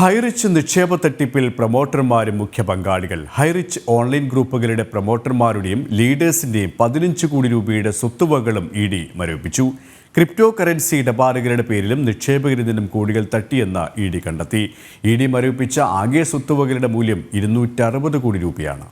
ഹൈറിച്ച് നിക്ഷേപ തട്ടിപ്പിൽ പ്രൊമോട്ടർമാരും മുഖ്യ പങ്കാളികൾ. ഹൈറിച്ച് ഓൺലൈൻ ഗ്രൂപ്പുകളുടെ പ്രൊമോട്ടർമാരുടെയും ലീഡേഴ്സിന്റെയും പതിനഞ്ച് കോടി രൂപയുടെ സ്വത്തുവകകളും ഇ ഡി മരവിപ്പിച്ചു. ക്രിപ്റ്റോ കറൻസി ഇടപാടുകളുടെ പേരിലും നിക്ഷേപകരിൽ നിന്നും കോടികൾ തട്ടിയെന്ന് ഇ ഡി കണ്ടെത്തി. ഇ ഡി മരവിപ്പിച്ച ആകെ സ്വത്തുവകകളുടെ മൂല്യം ഇരുന്നൂറ്ററുപത് കോടി രൂപയാണ്.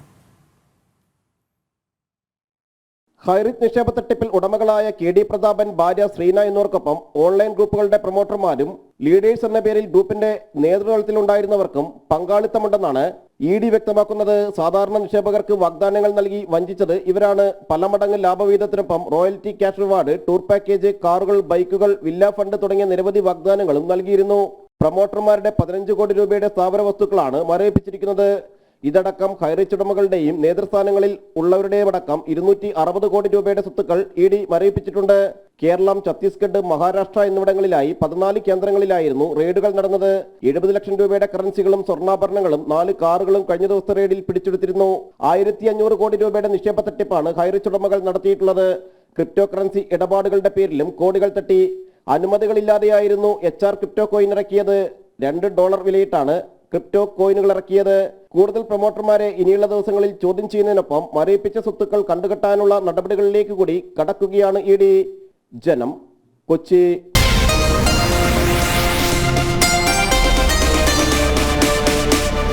ഹൈറിച്ച് നിക്ഷേപ തട്ടിപ്പിൽ ഉടമകളായ കെ ഡി പ്രതാപൻ ഭാര്യ ശ്രീന എന്നിവർക്കൊപ്പം ഓൺലൈൻ ഗ്രൂപ്പുകളുടെ പ്രൊമോട്ടർമാരും ലീഡേഴ്സ് എന്ന പേരിൽ ഗ്രൂപ്പിന്റെ നേതൃത്വത്തിൽ ഉണ്ടായിരുന്നവർക്കും പങ്കാളിത്തമുണ്ടെന്നാണ് ഇ ഡി വ്യക്തമാക്കുന്നത്. സാധാരണ നിക്ഷേപകർക്ക് വാഗ്ദാനങ്ങൾ നൽകി വഞ്ചിച്ചത് ഇവരാണ്. പല മടങ്ങ് ലാഭവിഹിതത്തിനൊപ്പം royalty cash reward tour package കാറുകൾ ബൈക്കുകൾ വില്ല ഫണ്ട് തുടങ്ങിയ നിരവധി വാഗ്ദാനങ്ങളും നൽകിയിരുന്നു. പ്രൊമോട്ടർമാരുടെ പതിനഞ്ച് കോടി രൂപയുടെ സ്ഥാപന വസ്തുക്കളാണ് മരവിപ്പിച്ചിരിക്കുന്നത്. ഇതടക്കം ഹൈറിച്ച് ഉടമകളുടെയും നേതൃസ്ഥാനങ്ങളിൽ ഉള്ളവരുടെയും അടക്കം ഇരുന്നൂറ്റി അറുപത് കോടി രൂപയുടെ സ്വത്തുക്കൾ ഇ ഡി മരവിപ്പിച്ചിട്ടുണ്ട്. കേരളം ഛത്തീസ്ഗഡ് മഹാരാഷ്ട്ര എന്നിവിടങ്ങളിലായി പതിനാല് കേന്ദ്രങ്ങളിലായിരുന്നു റെയ്ഡുകൾ നടന്നത്. എഴുപത് ലക്ഷം രൂപയുടെ കറൻസികളും സ്വർണാഭരണങ്ങളും നാല് കാറുകളും കഴിഞ്ഞ ദിവസത്തെ റെയ്ഡിൽ പിടിച്ചെടുത്തിരുന്നു. ആയിരത്തി അഞ്ഞൂറ് കോടി രൂപയുടെ നിക്ഷേപ തട്ടിപ്പാണ് ഹൈറിച്ച് ഉടമകൾ നടത്തിയിട്ടുള്ളത്. ക്രിപ്റ്റോ കറൻസി ഇടപാടുകളുടെ പേരിലും കോടികൾ തട്ടി. അനുമതികളില്ലാതെയായിരുന്നു എച്ച് ആർ ക്രിപ്റ്റോ കോയിൻ ഇറക്കിയത്. രണ്ട് ഡോളർ വിലയിട്ടാണ് ക്രിപ്റ്റോ കോയിനുകൾ ഇറക്കിയത്. കൂടുതൽ പ്രൊമോട്ടർമാരെ ഇനിയുള്ള ദിവസങ്ങളിൽ ചോദ്യം ചെയ്യുന്നതിനൊപ്പം മരയിപ്പിച്ച സ്വത്തുക്കൾ കണ്ടുകെട്ടാനുള്ള നടപടികളിലേക്ക് കൂടി കടക്കുകയാണ് ഇ ജനം കൊച്ചി.